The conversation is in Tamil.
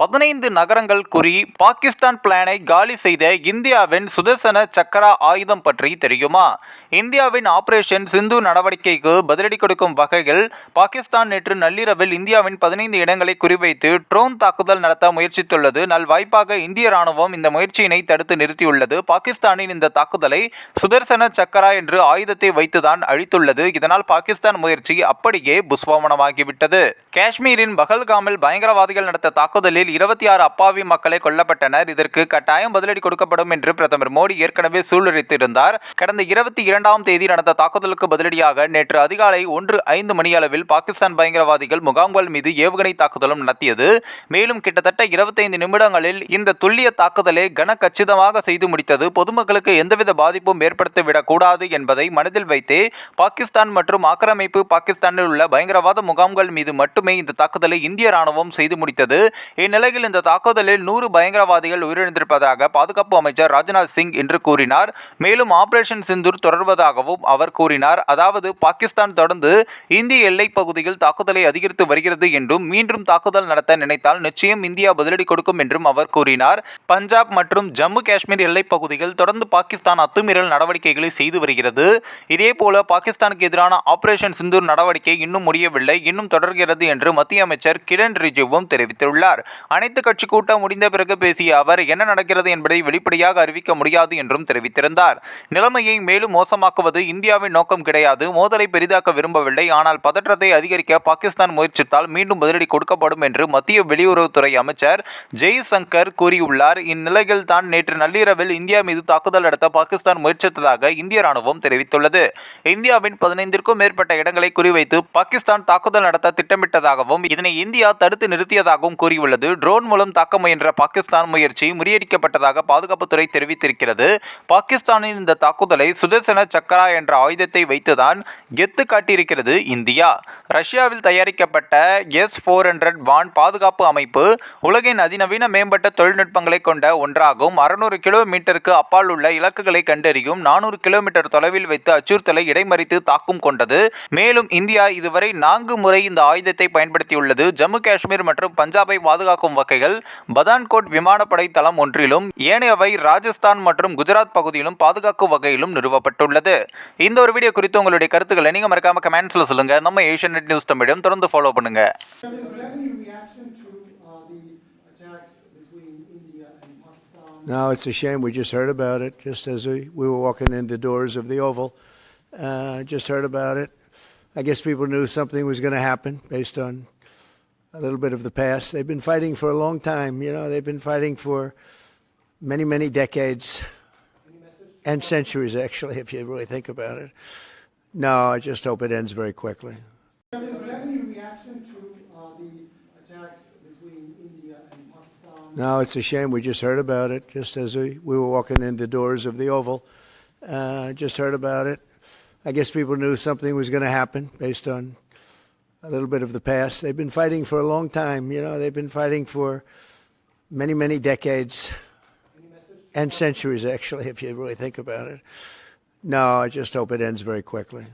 பதினைந்து நகரங்கள் குறி பாகிஸ்தான் பிளானை காலி செய்த இந்தியாவின் சுதர்சன சக்கரா ஆயுதம் பற்றி தெரியுமா? இந்தியாவின் ஆபரேஷன் சிந்து நடவடிக்கைக்கு பதிலடி கொடுக்கும் வகையில் பாகிஸ்தான் நேற்று நள்ளிரவில் இந்தியாவின் பதினைந்து இடங்களை குறிவைத்து ட்ரோன் தாக்குதல் நடத்த முயற்சித்துள்ளது. நல்வாய்ப்பாக இந்திய ராணுவம் இந்த முயற்சியினை தடுத்து நிறுத்தியுள்ளது. பாகிஸ்தானின் இந்த தாக்குதலை சுதர்சன சக்கரா என்று ஆயுதத்தை வைத்துதான் அழித்துள்ளது. இதனால் பாகிஸ்தான் முயற்சி அப்படியே புஸ்வாமனமாகிவிட்டது காஷ்மீரின் பகல்காமில் பயங்கரவாதிகள் நடத்த தாக்குதலில் இருபத்தி ஆறு அப்பாவி மக்களை கொல்லப்பட்டனர். இதற்கு கட்டாயம் பதிலடி கொடுக்கப்படும் என்று பிரதமர் மோடி ஏற்கனவே சூளுரைத்திருந்தார். கடந்த இருபத்தி இரண்டாம் தேதி நடந்த தாக்குதலுக்கு பதிலடியாக நேற்று அதிகாலை ஒன்று ஐந்து மணியளவில் பாகிஸ்தான் பயங்கரவாதிகள் முகாம்கள் மீது ஏவுகணை தாக்குதலும் நடத்தியது. மேலும் கிட்டத்தட்ட இருபத்தைந்து நிமிடங்களில் இந்த துல்லிய தாக்குதலை கன கச்சிதமாக செய்து முடித்தது. பொதுமக்களுக்கு எந்தவித பாதிப்பும் ஏற்படுத்திவிடக் கூடாது என்பதை மனதில் வைத்தே பாகிஸ்தான் மற்றும் ஆக்கிரமிப்பு பாகிஸ்தானில் உள்ள பயங்கரவாத முகாம்கள் மீது மட்டுமே இந்த தாக்குதலை இந்திய ராணுவம் செய்து முடித்தது. இந்நிலையில் இந்த தாக்குதலில் நூறு பயங்கரவாதிகள் உயிரிழந்திருப்பதாக பாதுகாப்பு அமைச்சர் ராஜ்நாத் சிங் இன்று கூறினார். மேலும் ஆபரேஷன் சிந்தூர் தொடர்வதாகவும் அவர் கூறினார். அதாவது பாகிஸ்தான் தொடர்ந்து இந்திய எல்லைப் பகுதியில் தாக்குதலை அதிகரித்து வருகிறது என்றும் மீண்டும் தாக்குதல் நடத்த நினைத்தால் நிச்சயம் இந்தியா பதிலடி கொடுக்கும் என்றும் அவர் கூறினார். பஞ்சாப் மற்றும் ஜம்மு காஷ்மீர் எல்லைப் பகுதியில் தொடர்ந்து பாகிஸ்தான் அத்துமீறல் நடவடிக்கைகளை செய்து வருகிறது. இதேபோல பாகிஸ்தானுக்கு எதிரான ஆபரேஷன் சிந்தூர் நடவடிக்கை இன்னும் முடியவில்லை இன்னும் தொடர்கிறது என்று மத்திய அமைச்சர் கிரண் ரிஜிவும் தெரிவித்துள்ளார். அனைத்து கட்சி கூட்டம் முடிந்த பிறகு பேசிய அவர் என்ன நடக்கிறது என்பதை வெளிப்படையாக அறிவிக்க முடியாது என்றும் தெரிவித்திருந்தார். நிலைமையை மேலும் மோசமாக்குவது இந்தியாவின் நோக்கம் கிடையாது. மோதலை பெரிதாக்க விரும்பவில்லை. ஆனால் பதற்றத்தை அதிகரிக்க பாகிஸ்தான் முயற்சித்தால் மீண்டும் பதிலடி கொடுக்கப்படும் என்று மத்திய வெளியுறவுத்துறை அமைச்சர் ஜெய்சங்கர் கூறியுள்ளார். இந்நிலையில் தான் நேற்று நள்ளிரவில் இந்தியா மீது தாக்குதல் நடத்த பாகிஸ்தான் முயற்சித்ததாக இந்திய ராணுவம் தெரிவித்துள்ளது. இந்தியாவின் பதினைந்திற்கும் மேற்பட்ட இடங்களை குறிவைத்து பாகிஸ்தான் தாக்குதல் நடத்த திட்டமிட்டதாகவும் இதனை இந்தியா தடுத்து நிறுத்தியதாகவும் கூறியுள்ளது. ட்ரோன் மூலம் தாக்க முயன்ற பாகிஸ்தான் முயற்சி முறியடிக்கப்பட்டதாக பாதுகாப்புத்துறை தெரிவித்திருக்கிறது. பாகிஸ்தானின் இந்த தாக்குதலை சுதர்சன சக்கரா என்ற ஆயுதத்தை வைத்துதான் கெத்து காட்டியிருக்கிறது இந்தியா. ரஷ்யாவில் தயாரிக்கப்பட்ட எஸ் ஃபோர் ஹண்ட்ரட் வான் பாதுகாப்பு அமைப்பு உலகின் அதிநவீன மேம்பட்ட தொழில்நுட்பங்களை கொண்ட ஒன்றாகும். அறுநூறு கிலோமீட்டருக்கு அப்பால் உள்ள இலக்குகளை கண்டறியும் நானூறு கிலோமீட்டர் தொலைவில் வைத்து அச்சுறுத்தலை இடைமறித்து தாக்கும் கொண்டது. மேலும் இந்தியா இதுவரை நான்கு முறை இந்த ஆயுதத்தை பயன்படுத்தியுள்ளது. ஜம்மு காஷ்மீர் மற்றும் பஞ்சாபை பாதுகாக்கும் உருவாக்கும் வகையில் பதான்கோட் விமானப்படை தளம் ஒன்றிலும் ஏனையவை ராஜஸ்தான் மற்றும் குஜராத் பகுதியிலும் பாதுகாக்கும் வகையிலும் நிறுவப்பட்டுள்ளது இந்த ஒரு வீடியோ குறித்து உங்களுடைய கருத்துக்களை நீங்கள் மறக்காம கமெண்ட்ஸில் சொல்லுங்க நம்ம ஏஷியன் நெட் நியூஸ் தமிழம் தொடர்ந்து ஃபாலோ பண்ணுங்க Now it's a shame. We just heard about it just as we, we were walking in the doors of the Oval. Uh, just heard about it. I guess people knew something was going to happen based on a little bit of the past. They've been fighting for a long time. You know, they've been fighting for many, many decades and centuries, actually, if you really think about it. No, I just hope it ends very quickly. Has there been any reaction to uh, the attacks between India and Pakistan? No, it's a shame. We just heard about it just as we, we were walking in the doors of the Oval. Uh, just heard about it. I guess people knew something was going to happen based on a little bit of the past. They've been fighting for a long time. You know, they've been fighting for many, many decades and centuries, actually, if you really think about it. No, I just hope it ends very quickly.